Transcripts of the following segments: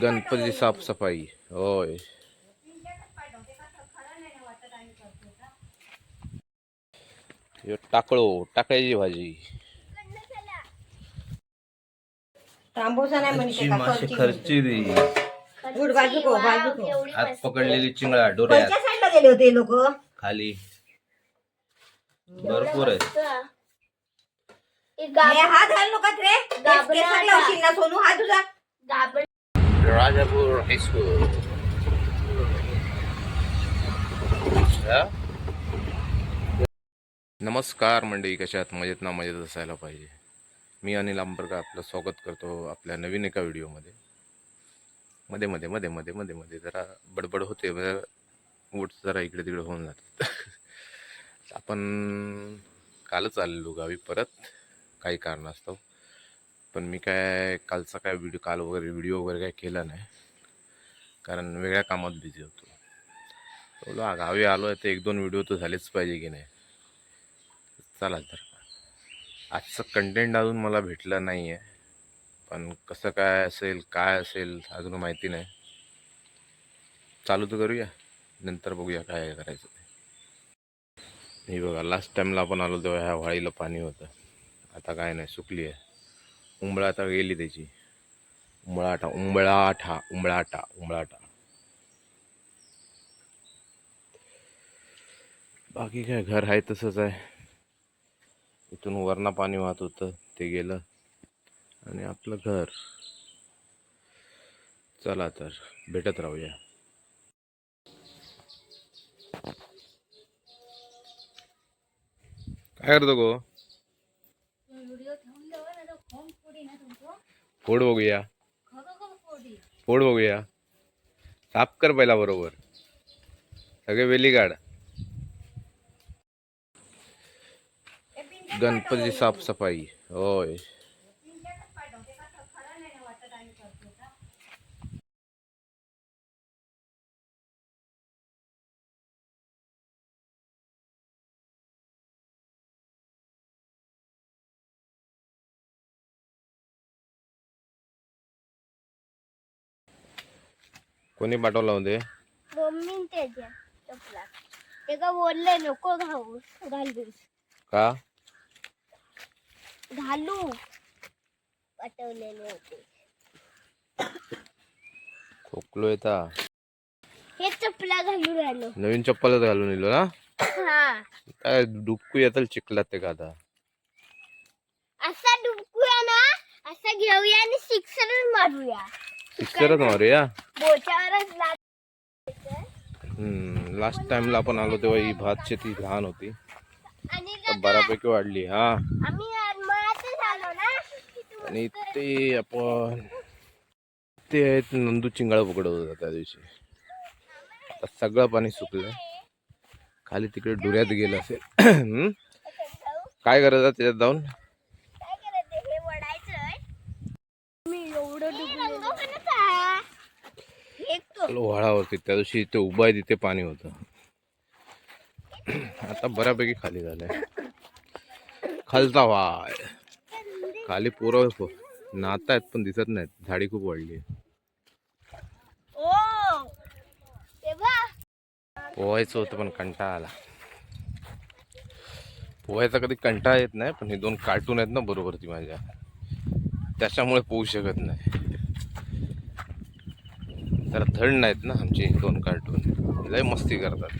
गणपती साफसफाई. होय. टाकळो टाकळ्याची भाजी. तांबूसा नाही म्हणते का खर्ची दी गुड हात पकडलेली चिंगळा डोऱ्यात. कोणत्या साईडला गेले होते लोक? खाली. भरपूर आहेत. हात घाल नका रे. केसात लावशील ना सोनू हा तुझा. राजापूर School. नमस्कार मंडळी कशात मजेत ना मजेत असायला पाहिजे. मी अनिल आंबरकर आपलं स्वागत करतो आपल्या नवीन एका व्हिडिओमध्ये. मध्ये मध्ये मध्ये मध्ये मध्ये मध्ये. जरा बडबड होते वोट जरा इकडे तिकडे होऊन जातात. आपण कालच आलेलो गावी परत. काही कारणास्तव. पण मी काय कालचा काय व्हिडिओ काल वगैरे व्हिडिओ वगैरे काय केला नाही. कारण वेगळ्या कामात बिझी होतो. बोलो गावी आलो आहे तर एक दोन व्हिडिओ तर झालेच पाहिजे की नाही. चला तर. आजचं कंटेंट अजून मला भेटलं नाही आहे पण कसं काय असेल काय असेल अजून माहिती नाही. चालू तर करूया. नंतर बघूया काय करायचं ते. हे बघा लास्ट टाईमला आपण आलो तेव्हा ह्या व्हाळीला पाणी होतं. आता काय नाही सुकली आहे. उंबळा आता गेली त्याची. उंबळाटा उंबळाठा उंबळाटा उंबळाटा बाकी काय घर आहे तसंच आहे. इथून वरना पाणी वाहत होतं ते गेलं. आणि आपलं घर. चला तर भेटत राहूया. काय करतो गो? फोड बघूया. फोड बघूया. साफ कर पहिला बरोबर. सगळे वेली काढ गणपती साफसफाई. होय. कोणी पाठवला होते? मम्मी त्याच्या चपला. ते का बोलले नको घालू. घालूस का? घालू. पाठवलेले होते खोकलो येता हे चपला घालू राहिलो नवीन चप्पलच घालून येलो ना? हा. काय डुबकू येतात चिखलात ते का आता? असा डुबकूया ना असा घेऊया आणि सिक्सर मारूया. सिक्सरच मारूया लास्ट टाइमला आपण आलो तेव्हा ही भात शेती लहान होती. बऱ्यापैकी वाढली हा. आणि ते आपण ते आहेत नंदू चिंगाळा पकडत होता त्या दिवशी. आता सगळं पाणी सुकलं. खाली तिकडे डोऱ्यात गेलं असेल? काय करायचं त्याच्यात जाऊन काय करायचं हे वडायचं मी एवढं डुबलो एक तो आलो व्हाळावरती त्या दिवशी ते उभा आहे तिथे पाणी होतं. आता बऱ्यापैकी खाली झालंय. खालचा वाय. खाली पोरं नात आहेत पण दिसत नाहीत. झाडी खूप वाढली ओ! तेव्हा पोहायचं होतं पण कंटाळा आला. पोहायचा कधी कंटाळा येत नाही पण हे दोन कार्टून आहेत ना बरोबर ती माझ्या. त्याच्यामुळे पोहू शकत नाही. जरा थंड नाहीत ना आमचे दोन कार्टून लय मस्ती करतात.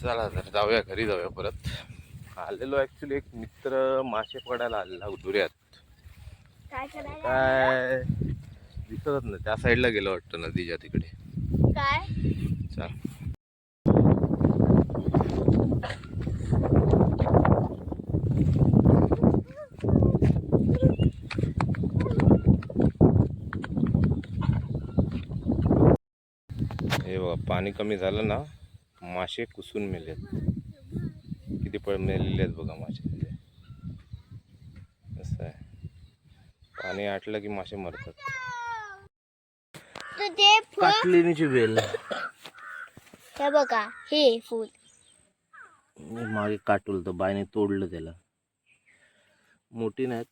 चला तर जाऊया घरी जाऊया परत. आलेलो ॲक्च्युली एक मित्र मासे पकडायला आलेला दुऱ्यात काय दिसतच नाही. त्या साईडला गेलं वाटतं नदीच्या तिकडे. काय? चल हे बघा पाणी कमी झालं ना मासे कुसून मेलेत. किती पळ मेलेले आहेत बघा मासे. तिथे असं आहे. पाणी आटलं की मासे मरतात. वेल. हे बघा हे फूल. मागे काटूल तर बायने तोडलं त्याला. मोठी नाहीत.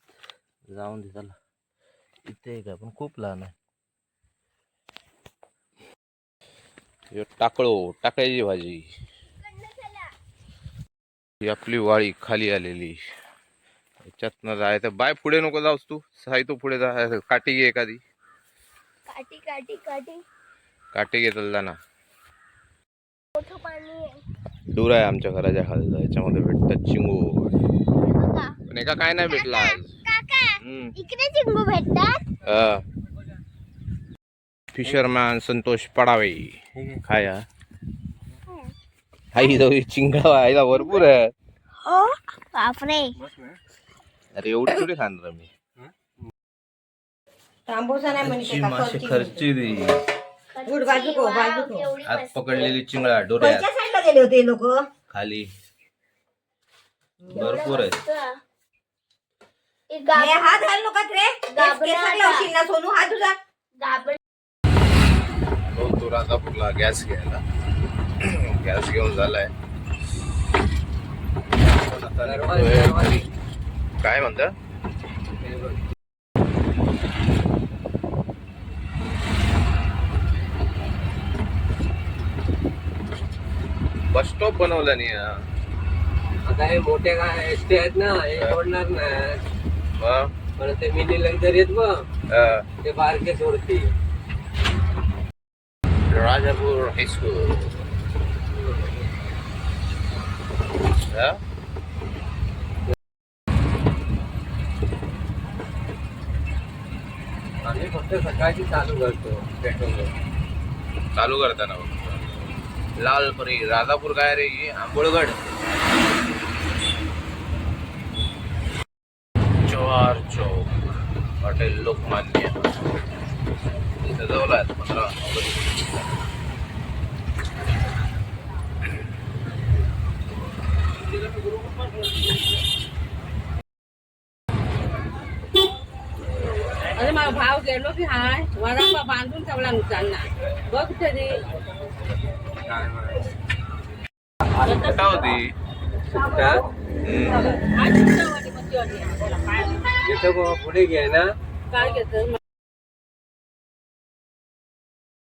जाऊन दे त्याला इथे आहे का पण खूप लहान आहे. टाकळो टाकळ्याची भाजी. ही आपली वाळी खाली आलेली. याच्यातनं जायचं. बाय पुढे नको जाऊस तू. साई तू पुढे जा. काठी घे एखादी. काठी काठी काठी. काठी घेतल जा ना मोठं पाणी आहे. दूर आहे आमच्या घराच्या खाली याच्यामध्ये भेटतात चिंगू. पण एका काय नाही भेटला आज. इकडे चिंगू भेटतात. फिशरमॅन संतोष पडावे काय? आई जाऊ चिंगळा आईला भरपूर आहे हो बापरे अरे एवढी थोडी खाणार मी मासे खर्ची दे मस्त. पकडलेली चिंगळा डोऱ्यात कोणत्या साईडला गेले होते लोक खाली भरपूर आहे हे हात घाल नका रे गाबडा केसात आता. लावशील ना सोनू हात तुझा गाबड तो राजापूरला गॅस घ्यायला. गॅस घेऊन झालाय. काय म्हणता? बस स्टॉप बनवला नाही. आता हे मोठे काय एसटी आहेत ना हे सोडणार नाही. मग, पण ते मिनी लक्झरी आहेत हा. ते बारके सोडती राजापूर हायस्कूल हा? आम्ही फक्त सकाळची चालू करतो पेट्रोल चालू करताना बघ. लालपरी राजापूर काय रे ही? आंबोळगड जवाहर चौक हॉटेल लोकमान्य इथं जवळ आहेत पंधरा अरे मला भाव गेलो की हाय वडापाव बांधून ठेवला उचलणार बघ तरी कुठं होती सुट्टा हम्म. आज तुमच्यावाली मच्छी वाली आहे. बोला, काय इथं बघ, पुढे घे ना काय घेतं